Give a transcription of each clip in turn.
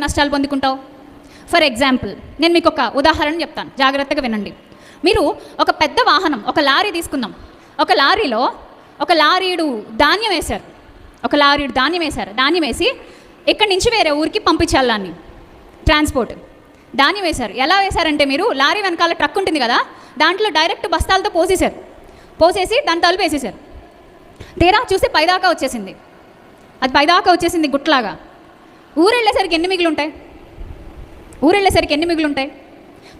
నష్టాలు పొందుకుంటావు? For example నేను మీకు ఒక ఉదాహరణ చెప్తాను. జాగ్రత్తగా వినండి. మీరు ఒక పెద్ద వాహనం ఒక లారీ తీసుకుందాం. ఒక లారీలో ఒక లారీడు ధాన్యం వేశారు. ఒక లారీడు ధాన్యం వేశారు. ధాన్యం వేసి ఇక్కడి నుంచి వేరే ఊరికి పంపించాలి దాన్ని. ట్రాన్స్పోర్ట్ ధాన్యం వేశారు. ఎలా వేశారంటే మీరు లారీ వెనకాల ట్రక్ ఉంటుంది కదా దాంట్లో డైరెక్ట్ బస్తాలతో పోసేశారు. పోసేసి దాని తలుపు వేసేసారు తీరా చూసి పైదాకా వచ్చేసింది. అది పైదాకా వచ్చేసింది గుట్లాగా ఊరు వెళ్ళేసరికి ఎన్ని మిగులు ఉంటాయి ఊరు వెళ్ళేసరికి ఎన్ని మిగులు ఉంటాయి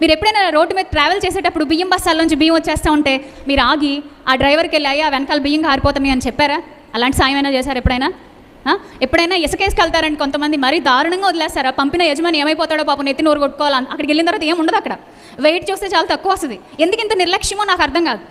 మీరు ఎప్పుడైనా రోడ్డు మీద ట్రావెల్ చేసేటప్పుడు బియ్యం బస్తాల నుంచి బియ్యం వచ్చేస్తూ ఉంటే మీరు ఆగి ఆ డ్రైవర్కి వెళ్ళి అయ్యా వెనకాల బియ్యం కారిపోతున్నాయి అని చెప్పారా? అలాంటి సాయం అయినా చేశారు ఎప్పుడైనా? ఎప్పుడైనా ఇసుకేసుకెళ్తారని కొంతమంది మరీ దారుణంగా వదిలేస్తారా? పంపిన యజమాని ఏమైపోతాడో పాపం ఎత్తి నోరు కొట్టుకోవాలి అక్కడికి వెళ్ళిన తర్వాత ఏముండదు అక్కడ. వెయిట్ చూస్తే చాలా తక్కువ వస్తుంది. ఎందుకు ఇంత నిర్లక్ష్యమో నాకు అర్థం కాదు.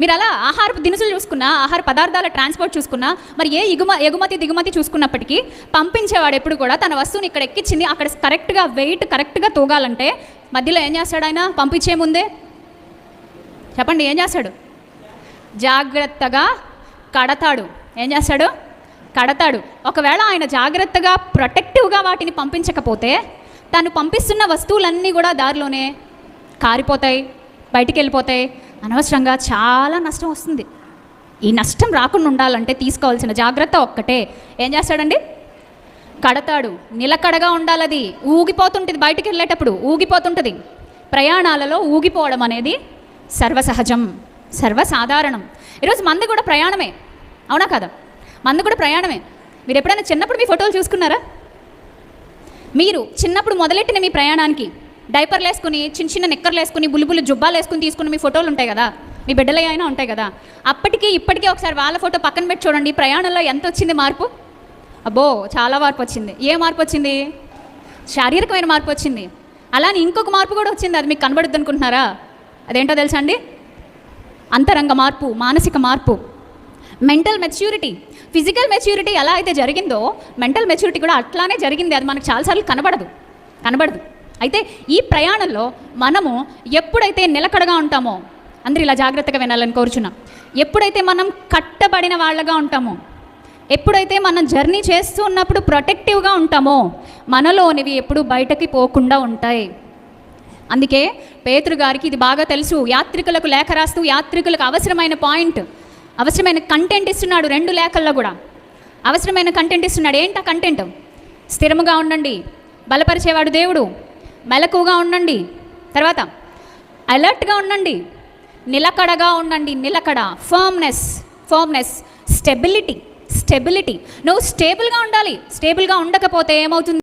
మీరు అలా ఆహారపు దినుసులు చూసుకున్నా ఆహార పదార్థాల ట్రాన్స్పోర్ట్ చూసుకున్నా మరి ఏ ఎగుమ ఎగుమతి దిగుమతి చూసుకున్నప్పటికీ పంపించేవాడు ఎప్పుడు కూడా తన వస్తువుని ఇక్కడ ఎక్కించింది అక్కడ కరెక్ట్గా వెయిట్ కరెక్ట్గా తూగాలంటే మధ్యలో ఏం చేస్తాడు ఆయన? పంపించే ముందే? చెప్పండి ఏం చేస్తాడు? జాగ్రత్తగా కడతాడు. ఏం చేస్తాడు? కడతాడు. ఒకవేళ ఆయన జాగ్రత్తగా ప్రొటెక్టివ్గా వాటిని పంపించకపోతే తను పంపిస్తున్న వస్తువులన్నీ కూడా దారిలోనే కారిపోతాయి బయటికి వెళ్ళిపోతాయి. అనవసరంగా చాలా నష్టం వస్తుంది. ఈ నష్టం రాకుండా ఉండాలంటే తీసుకోవాల్సిన జాగ్రత్త ఒక్కటే. ఏం చేస్తాడండి? కడతాడు. నిలకడగా ఉండాలది. ఊగిపోతుంటుంది బయటికి వెళ్ళేటప్పుడు. ఊగిపోతుంటుంది. ప్రయాణాలలో ఊగిపోవడం అనేది సర్వసహజం సర్వసాధారణం. ఈరోజు మంది కూడా ప్రయాణమే. అవునా కదా? మంది కూడా ప్రయాణమే. మీరు ఎప్పుడైనా చిన్నప్పుడు మీ ఫోటోలు చూసుకున్నారా? మీరు చిన్నప్పుడు మొదలెట్టిన మీ ప్రయాణానికి? డైపర్లు వేసుకుని చిన్న చిన్న నిక్కర్లు వేసుకుని బులుబులు జుబ్బాలు వేసుకుని తీసుకుని మీ ఫోటోలు ఉంటాయి కదా? మీ బిడ్డలే అయినా ఉంటాయి కదా? అప్పటికి ఇప్పటికీ ఒకసారి వాళ్ళ ఫోటో పక్కన పెట్టి చూడండి. ప్రయాణంలో ఎంత వచ్చింది మార్పు? అబ్బో చాలా మార్పు వచ్చింది. ఏ మార్పు వచ్చింది? శారీరకమైన మార్పు వచ్చింది. అలానే ఇంకొక మార్పు కూడా వచ్చింది. అది మీకు కనబడుద్ది అనుకుంటున్నారా? అదేంటో తెలుసా అండి? అంతరంగ మార్పు మానసిక మార్పు. మెంటల్ మెచ్యూరిటీ ఫిజికల్ మెచ్యూరిటీ ఎలా అయితే జరిగిందో మెంటల్ మెచ్యూరిటీ కూడా అట్లానే జరిగింది. అది మనకు చాలాసార్లు కనబడదు. కనబడదు. అయితే ఈ ప్రయాణంలో మనము ఎప్పుడైతే నిలకడగా ఉంటామో అందరూ ఇలా జాగ్రత్తగా వినాలని కోరుచున్నా ఎప్పుడైతే మనం కట్టబడిన వాళ్ళగా ఉంటామో ఎప్పుడైతే మనం జర్నీ చేస్తూ ఉన్నప్పుడు ప్రొటెక్టివ్గా ఉంటామో మనలోనివి ఎప్పుడు బయటకి పోకుండా ఉంటాయి. అందుకే పేతురు గారికి ఇది బాగా తెలుసు. యాత్రికులకు లేఖ రాస్తూ యాత్రికులకు అవసరమైన పాయింట్ అవసరమైన కంటెంట్ ఇస్తున్నాడు రెండు లేఖల్లో కూడా. అవసరమైన కంటెంట్ ఇస్తున్నాడు. ఏంటి ఆ కంటెంట్? స్థిరముగా ఉండండి. బలపరిచేవాడు దేవుడు. మెలకుగా ఉండండి. తర్వాత అలర్ట్గా ఉండండి. నిలకడగా ఉండండి. నిలకడ ఫర్మ్నెస్ ఫర్మ్నెస్ స్టెబిలిటీ స్టెబిలిటీ నువ్వు స్టేబుల్గా ఉండాలి. స్టేబుల్గా ఉండకపోతే ఏమవుతుంది?